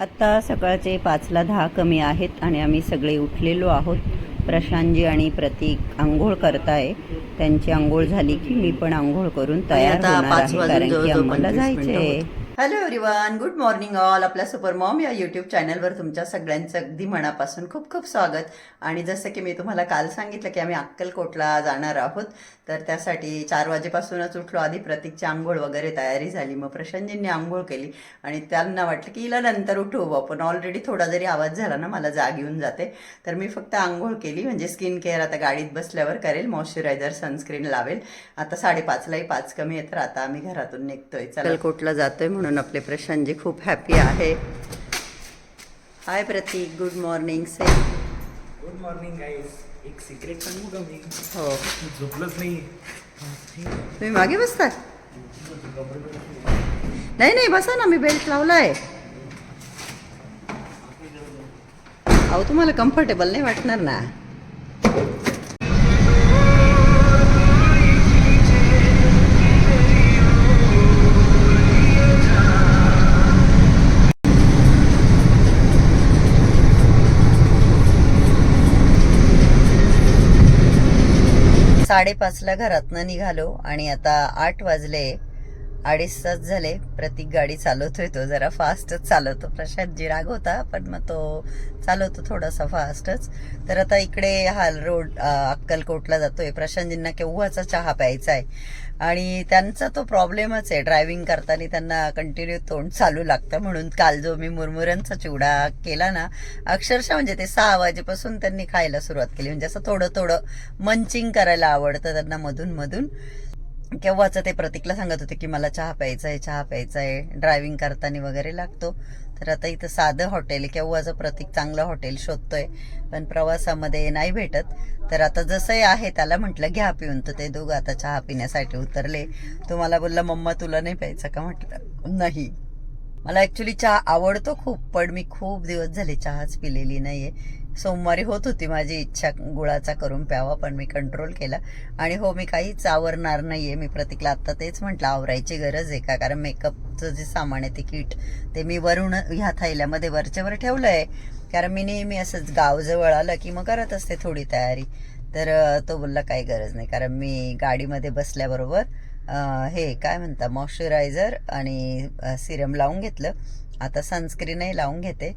आत्ता सकाळचे पाचला दहा कमी आहेत आणि आम्ही सगळे उठलेलो आहोत. प्रशांतजी आणि प्रतीक आंघोळ करताय. त्यांची आंघोळ झाली की मी पण आंघोळ करून तयार होणार आहे कारण की आम्हाला जायचंय. Hello everyone good morning all आपल्या सुपर मॉम या यूट्यूब चॅनलवर तुमच्या सगळ्यांचं अगदी मनापासून खूप खूप स्वागत. आणि जसं की मी तुम्हाला काल सांगितलं की आम्ही अक्कलकोटला जाणार आहोत तर त्यासाठी चार वाजेपासूनच उठलो. आधी प्रतीकची आंघोळ वगैरे तयारी झाली मग प्रशांतजींनी आंघोळ केली. आणि त्यांना वाटलं की हिला नंतर उठवू आपण ऑलरेडी थोडा जरी आवाज झाला ना मला जाग येऊन जाते. तर मी फक्त आंघोळ केली म्हणजे स्किन केअर आता गाडीत बसल्यावर करेल मॉइश्चरायझर सनस्क्रीन लावेल. आता साडेपाचलाही पाच कमी आहे तर आता आम्ही घरातून निघतोय. अक्कलकोटला जातोय म्हणून. आपले प्रशांतजी खूप हॅपी आहे. Hi Pratik good morning say good morning guys एक सिक्रेट सांगू का मी? हो. झोपलोच नाही. तुम्ही मागे बसता नाही नाही बसा ना मी बेल्ट लावलाय. अहो तुम्हाला कम्फर्टेबल नाही वाटणार ना? साडेपाचला घरातनं निघालो आणि आता आठ वाजले. अडीच तास झाले. प्रतीक गाडी चालवतोय तो. जरा फास्टच चालवतो. प्रशांतजी होता पण मग तो चालवतो थोडासा फास्टच. तर आता इकडे हा रोड अक्कलकोटला जातोय. प्रशांतजींना केव्हाचा चहा प्यायचा आहे? आणि त्यांचा तो प्रॉब्लेमच आहे. ड्रायव्हिंग करताना त्यांना कंटिन्यू तोंड चालू लागतं. म्हणून काल जो मी मुरमुऱ्यांचा चिवडा केला ना अक्षरशः म्हणजे ते सहा वाजेपासून त्यांनी खायला सुरुवात केली. म्हणजे असं थोडं थोडं मंचिंग करायला आवडतं त्यांना मधून मधून केव्हाचं ते प्रतीकला सांगत होते की मला चहा प्यायचा आहे चहा प्यायचा आहे ड्रायव्हिंग करताना वगैरे लागतो. तर आता इथं साधं हॉटेल केव्हाचं प्रतीक चांगलं हॉटेल शोधतोय पण प्रवासामध्ये नाही भेटत. तर आता जसंही आहे त्याला म्हटलं घ्या पिऊन. तर ते दोघं आता चहा पिण्यासाठी उतरले. तो मला बोलला मम्मा तुला नाही प्यायचं का? म्हटलं नाही. मला ॲक्च्युली चहा आवडतो खूप पण मी खूप दिवस झाले चहाच पिलेली नाही आहे सोमवारी होत होती माझी इच्छा गुळाचा करून प्यावा पण मी कंट्रोल केला. आणि हो मी काही चावरणार नाही आहे मी प्रतीकला आत्ता तेच म्हटलं आवरायची गरज आहे का? कारण मेकअपचं जे सामान आहे ते किट ते मी वरून ह्या थैल्यामध्ये वरच्यावर ठेवलं आहे कारण मी नेहमी असंच गावजवळ आलं की मग करत असते थोडी तयारी. तर तो बोलला काही गरज नाही. कारण मी गाडीमध्ये बसल्याबरोबर हे काय म्हणता मॉइश्चरायझर आणि सिरम लावून घेतलं. आता सनस्क्रीनही लावून घेते.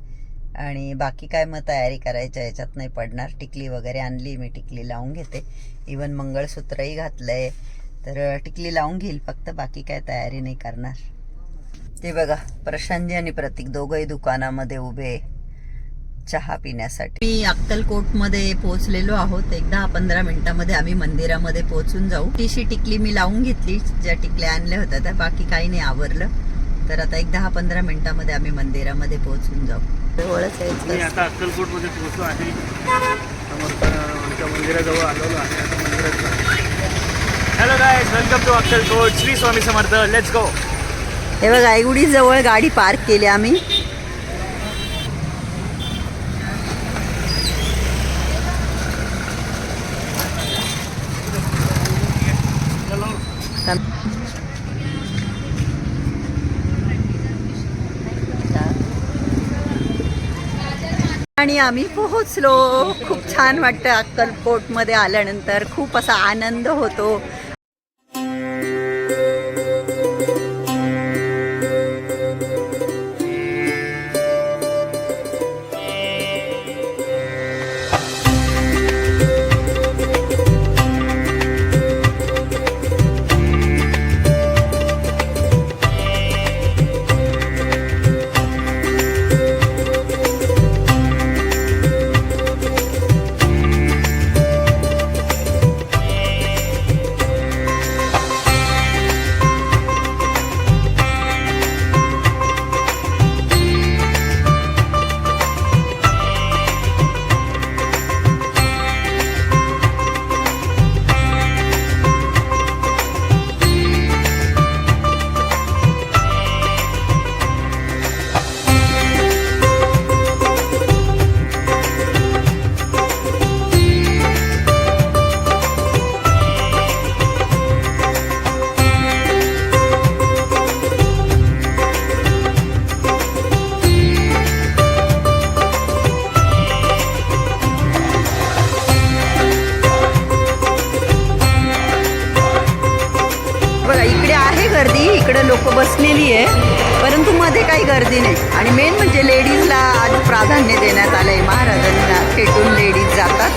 आणि बाकी काय मग तयारी करायच्या याच्यात नाही पडणार. टिकली वगैरे आणली मी. टिकली लावून घेते. इवन मंगळसूत्रही घातलंय. तर टिकली लावून घेईल फक्त. बाकी काय तयारी नाही करणार. ते बघा प्रशांतजी आणि प्रतीक दोघंही दुकानामध्ये उभे चहा पिण्यासाठी. मी अक्कलकोटमध्ये पोहोचलेलो आहोत. एक दहा पंधरा मिनिटामध्ये आम्ही मंदिरामध्ये पोहोचून जाऊ. तिशी टिकली मी लावून घेतली. ज्या टिकल्या आणल्या होत्या त्या बाकी काही नाही आवरलं. तर आता एक दहा पंधरा मिनिटामध्ये आम्ही मंदिरामध्ये पोहोचून जाऊ. मी आता अक्कलकोटमध्ये पोहोचलो आहे. आमच्या मंदिराजवळ आलेलो आहे. आता मंदिरात hello guys welcome to Akkalkot. Shri Swami Samarth. Let's go हे बघा एवढी जवळ गाडी पार्क केली आम्ही. आणि आम्ही पोहोचलो. खूप छान वाटतं अक्कलकोटमध्ये आल्यानंतर. खूप असा आनंद होतो. बघा इकडे आहे गर्दी इकडे लोक बसलेली आहे परंतु मध्ये काही गर्दी नाही. आणि मेन म्हणजे लेडीजला आज प्राधान्य देण्यात आलं आहे महाराजांना खेटून लेडीज जातात.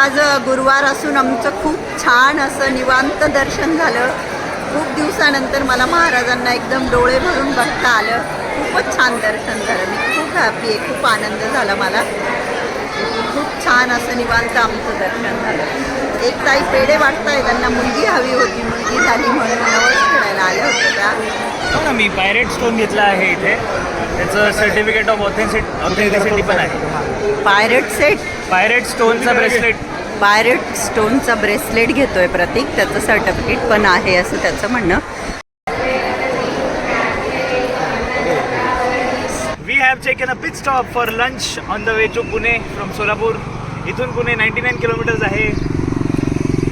आज गुरुवार असून आमचं खूप छान असं निवांत दर्शन झालं. खूप दिवसानंतर मला महाराजांना एकदम डोळे भरून बघता आलं. खूपच छान दर्शन झालं. मी खूप हॅपी आहे. खूप आनंद झाला मला. खूप छान असं निवांत आमचं दर्शन झालं. एक ताई पेढे वाटताय. त्यांना मुलगी हवी होती. मुलगी झाली म्हणून नवस खेळायला आल्या होत्या त्या. ना मी पायरेट स्टोन घेतला आहे इथे. त्याचं सर्टिफिकेट ऑफ ऑथेन्सिट ऑथेंटिसिटी पण आहे. पायरेट सेट पायरेट स्टोनचा ब्रेसलेट पायरेट स्टोनचा ब्रेसलेट घेतोय प्रतीक. त्याचं सर्टिफिकेट पण आहे असं त्याचं म्हणणं. We have taken a pit stop for lunch on the way to Pune from Solapur इथून पुणे नाईन्टी नाईन किलोमीटर्स आहे.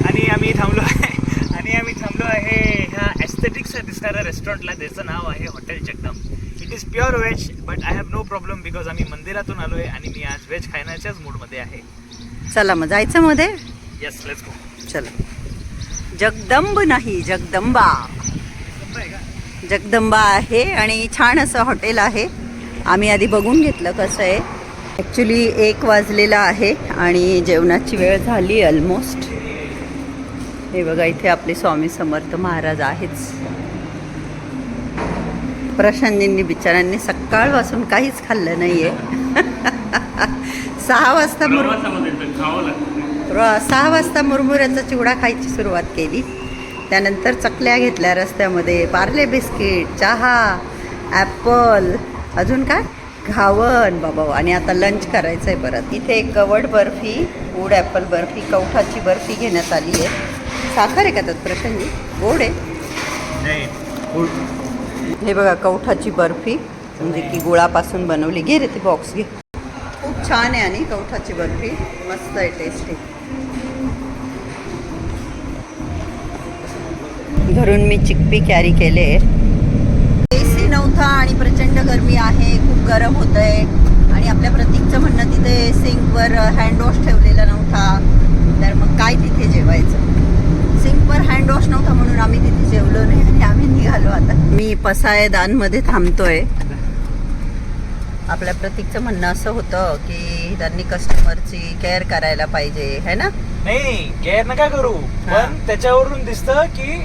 आणि आम्ही थांबलो आहे. आणि आम्ही थांबलो आहे ह्या ॲस्थेटिक्स दिसणाऱ्या रेस्टॉरंटला त्याचं नाव आहे hotel Chakdam it is pure veg but I have no problem because आम्ही मंदिरातून आलो आहे आणि मी आज व्हेज खाण्याच्याच मूडमध्ये आहे. चला मग जायचं मध्ये येस लेट्स गो चला. जगदंब नाही जगदंबा. जगदंबा आहे आणि छान असं हॉटेल आहे. आम्ही आधी बघून घेतलं कसं आहे. ॲक्च्युली एक वाजलेला आहे आणि जेवणाची वेळ झाली ऑलमोस्ट हे बघा इथे आपले स्वामी समर्थ महाराज आहेच. प्रशांतजींनी बिचारांनी सकाळपासून काहीच खाल्लं नाही आहे सहा वाजता मुर र- सहा वाजता मुरमुऱ्याचा चिवडा खायची सुरुवात केली. त्यानंतर चकल्या घेतल्या रस्त्यामध्ये पार्ले बिस्किट चहा ॲपल अजून काय? घावन बाबा आणि आता लंच करायचं आहे परत. इथे एक गवड बर्फी गोड ॲपल बर्फी कवठाची बर्फी घेण्यात आली आहे. साखर आहे का त्यात प्रशांतजी? गोड आहे? हे बघा कवठाची बर्फी म्हणजे की गुळापासून बनवली. घे रे ते बॉक्स घे. छान आहे आणि कवठाची बर्फी. मस्त आहे टेस्टी घरून मी चिकपी कॅरी केले. ए सी नव्हता आणि प्रचंड गरमी आहे खूप गरम होत आहे आणि आपल्या प्रतीकचं म्हणणं तिथे सिंकवर हँडवॉश ठेवलेला नव्हता. तर मग काय तिथे जेवायचं? सिंकवर हँडवॉश नव्हता म्हणून आम्ही तिथे जेवलो नाही आणि आम्ही निघालो आता. मी पसायदानमध्ये थांबतोय. आपल्या प्रतीकचं म्हणणं असं होतं की त्यांनी कस्टमरची केअर करायला पाहिजे है ना? नाही केअर नका करू. पण त्याच्यावरून दिसतं की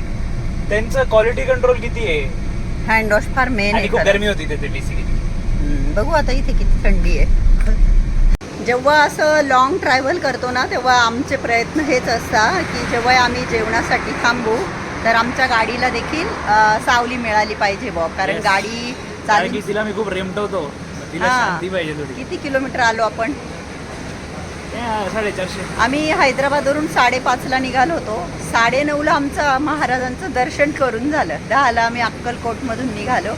त्यांचं क्वालिटी कंट्रोल किती आहे. हँडवॉश फार मेन आणि आहे खूप. गरमी होती तिथे बेसिकली हम्म, बघू आता इथे किती थंडी आहे. जेव्हा असं लॉंग ट्रॅव्हल करतो ना तेव्हा आमचे प्रयत्न हेच असतात की जेव्हा आम्ही जेवणासाठी थांबू तर आमच्या गाडीला देखील अं, सावली मिळाली पाहिजे बॉ कारण Yes. गाडी कारण की चालू तिला मी खूप रेमटवतो. तिला हा. शांती पाहिजे थोडी. किती किलोमीटर आलो आपण? त्या साडेचारशे. आम्ही हैदराबादवरून साडेपाचला निघालो होतो. साडेनऊला आमचं महाराजांचं दर्शन करून झालं. दहाला आम्ही अक्कलकोटमधून निघालो.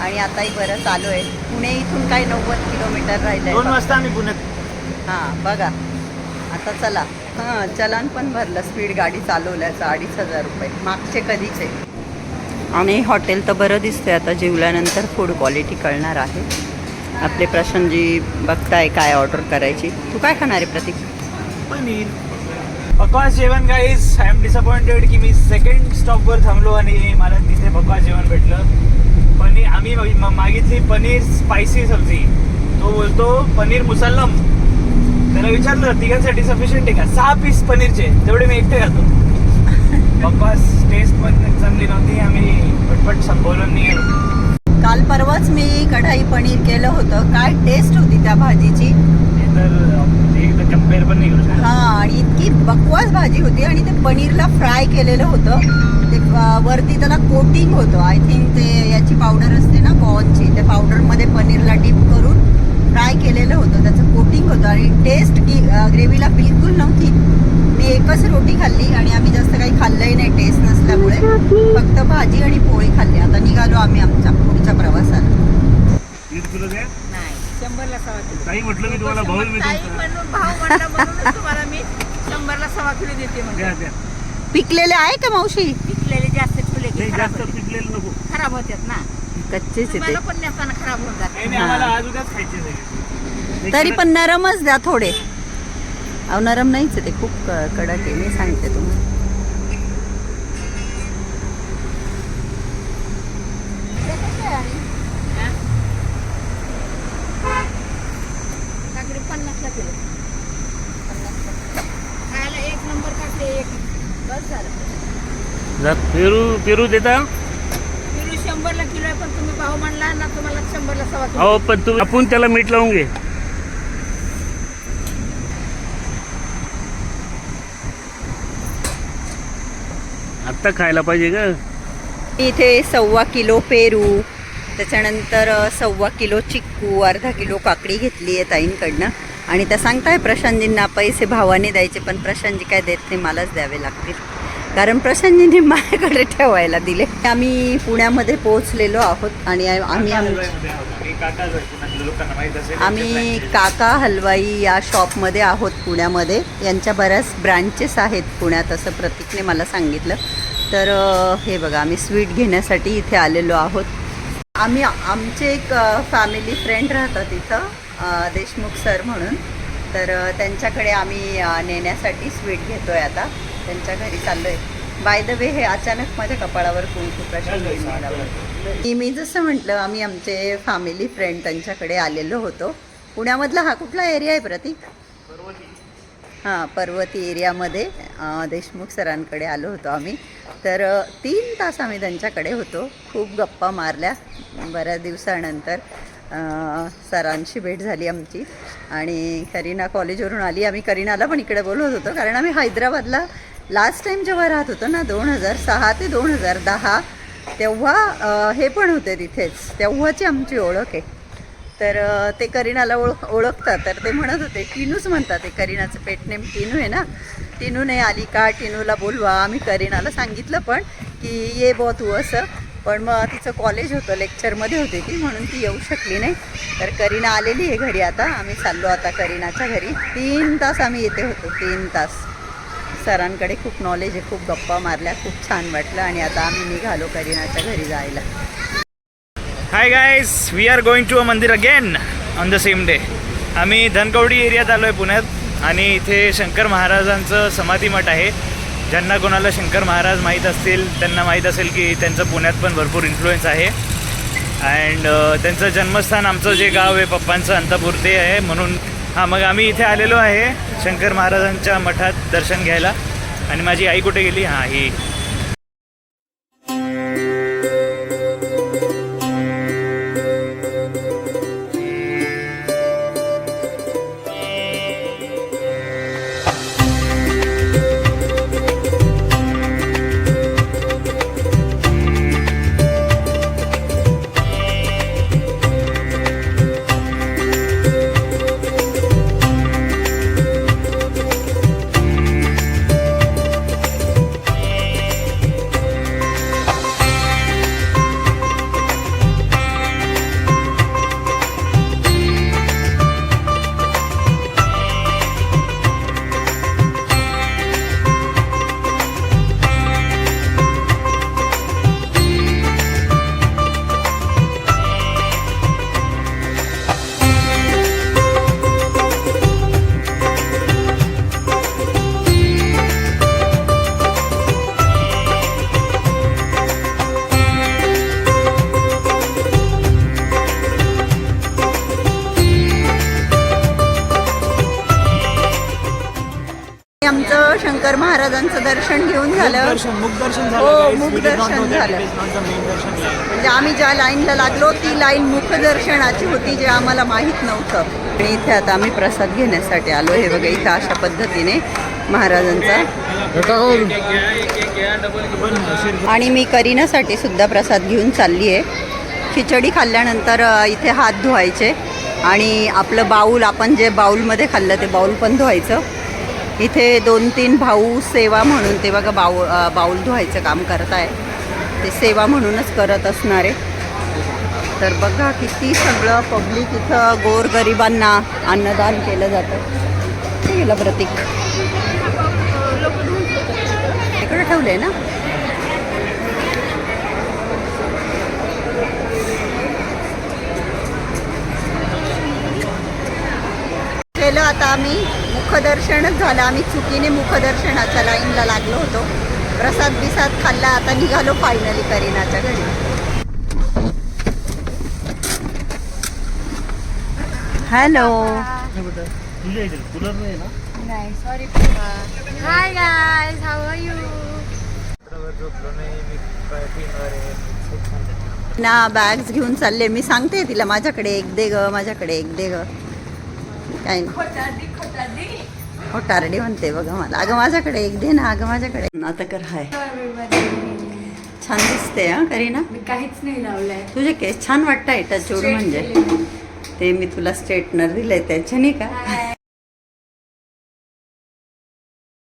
आणि आताही बरं चालू आहे. पुणे इथून काही नव्वद किलोमीटर राहिलं दोन वाजता आम्ही पुण्यात. हां बघा. आता चला. हां चलन पण भरलं. स्पीड गाडी चालवल्याचं अडीच हजार रुपये. मागचे कधीचे? आणि हॉटेल तर बरं दिसतंय. आता जेवल्यानंतर फूड क्वालिटी कळणार आहे. आपले प्रशांतजी बघताय काय ऑर्डर करायची. तू काय खाणार आहे प्रतीक? पनीर. बकवास जेवण गाईज आय एम डिसअपॉइंटेड की मी सेकंड स्टॉपवर थांबलो आणि मला तिथे बकवास जेवण भेटलं. पनीर आम्ही मागितली पनीर स्पायसी सब्जी. तो बोलतो पनीर मुसल्लम. त्याला विचारलं तिघांसाठी सफिशियंट आहे का? सहा पीस पनीरचे. तेवढे मी एकटे खातो. बकवास टेस्ट पण चांगली नव्हती. आम्ही पटपट संपवलं निघालो. पनीर केलं होतं. काय टेस्ट होती त्या भाजीची? तर पण नाही हा आणि इतकी बकवास भाजी होती आणि ते पनीरला फ्राय केलेलं होतं. ते वरती त्याला कोटिंग होतं. आय थिंक ते याची पावडर असते ना कॉर्नची त्या पावडरमध्ये पनीरला डीप करून फ्राय केलेलं होतं. त्याचं कोटिंग होतं आणि टेस्ट की ग्रेव्हीला बिलकुल नव्हती. मी एकच रोटी खाल्ली आणि आम्ही जास्त काही खाल्लंही नाही टेस्ट नसल्यामुळे. फक्त भाजी आणि पोळी खाल्ली. आता निघालो आम्ही आमच्या पुढच्या प्रवासाला दीड किलो द्या नाही शंभरला सव्वा किलो ताई म्हटलं मी तुम्हाला भाऊ मी ताई तुमचा. म्हणून भाव म्हणला म्हणून तुम्हाला मी शंभरला सव्वा किलो देते म्हणजे द्या पिकलेले आहे का मावशी? पिकलेले जास्त ठेवले की नाही खराब जास्त होते. पिकलेलं नको. खराब होतात ना. कच्चेच तुम्हाला पण नेताना खराब होऊन जाते नाही, नाही, आम्हाला आज उद्याच खायचे सगळे नाही, तरी पण नरमच द्या थोडे. अहो नरम नाहीच आहे ते. खूप क- कडक आहे. मी सांगते तुम्हाला काकडी पन्नासला किलो खायला एक नंबर काकडी एक बस झालं जा, पेरू पेरू देता? किलो शंभरला किलो आहे पण तुम्ही भाव म्हणला ना तुम्हाला शंभरला सव्वा किलो. अहो पण तुम्ही आपण त्याला मीठ लावून घे. आत्ता खायला पाहिजे का इथे सव्वा किलो पेरू त्याच्यानंतर सव्वा किलो चिक्कू अर्धा किलो काकडी घेतली आहे ताईंकडनं. आणि त्या सांगताय प्रशांतजींना पैसे भावाने द्यायचे पण प्रशांतजी काय देत नाही मलाच द्यावे लागतील. कारण प्रशांतजींनी माझ्याकडे ठेवायला दिले. आम्ही पुण्यामध्ये पोहोचलेलो आहोत आणि आम्ही आम्ही काका हलवाई या शॉपमध्ये आहोत पुण्यामध्ये. यांच्या बऱ्याच ब्रांचेस आहेत पुण्यात असं प्रतीकने मला सांगितलं. तर हे बघा आम्ही स्वीट घेण्यासाठी इथे आलेलो आहोत. आम्ही आमचे एक फॅमिली फ्रेंड राहतात इथं देशमुख सर म्हणून. तर त्यांच्याकडे आम्ही नेण्यासाठी स्वीट घेतोय आता. त्यांच्या घरी चाललोय. बाय द वे हे अचानक माझ्या कपाळावर कुंकू प्रश्न मी मी जसं म्हटलं आम्ही आमचे फॅमिली फ्रेंड त्यांच्याकडे आलेलो होतो. पुण्यामधला हा कुठला एरिया आहे प्रतीक? हां पर्वती एरियामध्ये देशमुख सरांकडे आलो होतो आम्ही. तर तीन तास आम्ही त्यांच्याकडे होतो. खूप गप्पा मारल्या. बऱ्याच दिवसानंतर सरांशी भेट झाली आमची. आणि करीना कॉलेजवरून आली. आम्ही करीनाला पण इकडे बोलवत होतो. कारण आम्ही हैदराबादला लास्ट टाईम जेव्हा राहत होतो ना दोन हजार सहा ते दोन हजार दहा तेव्हा हे पण होते तिथेच. तेव्हाची आमची ओळख आहे. तर ते करीनाला ओळख ओळखतात. तर ते म्हणत होते टिनूच म्हणतात ते करीनाचं पेटनेम टिनू आहे ना? टिनूने नाही आली का? टिनूला बोलवा. आम्ही करीनाला सांगितलं पण की ये बॉ तू असं. पण मग तिचं कॉलेज होतं लेक्चरमध्ये होते ती म्हणून ती येऊ शकली नाही. तर करीना आलेली आहे घरी आता. आम्ही चाललो आता करीनाच्या घरी. तीन तास आम्ही येते होतो. तीन तास. सरांकडे खूप नॉलेज आहे खूप गप्पा मारल्या खूप छान वाटलं आणि आता आम्ही निघालो करीनाच्या घरी जायला. Hi guys we are going to a mandir again on the same day आम्ही धनकवडी एरियात आलो आहे पुण्यात आणि इथे शंकर महाराजांचं समाधी मठ आहे. ज्यांना कोणाला शंकर महाराज माहीत असतील त्यांना माहीत असेल की त्यांचं पुण्यात पण भरपूर इन्फ्लुएन्स आहे. अँड त्यांचं जन्मस्थान आमचं जे गाव आहे पप्पांचं अंतापूर ते आहे म्हणून हां मग आम्ही इथे आलेलो आहे शंकर महाराजांच्या मठात दर्शन घ्यायला. आणि माझी आई कुठे गेली? हां ही घेऊन झालं. हो, झालं. मुख दर्शन. म्हणजे आम्ही ज्या लाईनला लागलो ती लाईन मुखदर्शनाची होती जे आम्हाला माहीत नव्हतं. आणि इथे आता आम्ही प्रसाद घेण्यासाठी आलो. हे बघा इथं अशा पद्धतीने महाराजांचा आणि मी करीनासाठी सुद्धा प्रसाद घेऊन चालली आहे. खिचडी खाल्ल्यानंतर इथे हात धुवायचे. आणि आपलं बाऊल आपण जे बाऊलमध्ये खाल्लं ते बाऊल पण धुवायचं. इथे दोन तीन भाऊ सेवा म्हणून ते बघा बाऊ बाऊल धुवायचं काम करत आहे ते सेवा म्हणूनच करत असणार आहे. तर बघा किती सगळं पब्लिक इथं गोरगरिबांना अन्नदान केलं जातं. ते गेलं प्रतीक. इकडे आहे ना? केलं आता आम्ही. मुखदर्शनच झालं. आम्ही चुकीने मुखदर्शनाच्या लाईनला लागलो होतो. प्रसाद बिसाद खाल्ला आता निघालो फायनली करीनाच्या घरी. हॅलो नाही sorry hi how are you ना बॅग्स घेऊन चालले. मी सांगते तिला माझ्याकडे एक दे ग माझ्याकडे एक दे ग. काय नाही. हो टारडी म्हणते बघा मला. अगं माझ्याकडे एक दे ना अगं माझ्याकडे. आता कर हाय. छान दिसते हा करीना? काहीच नाही लावलंय. तुझे केस छान वाटत आहे टचूड म्हणजे. ते मी तुला स्ट्रेटनर दिलंय त्याच्याने का?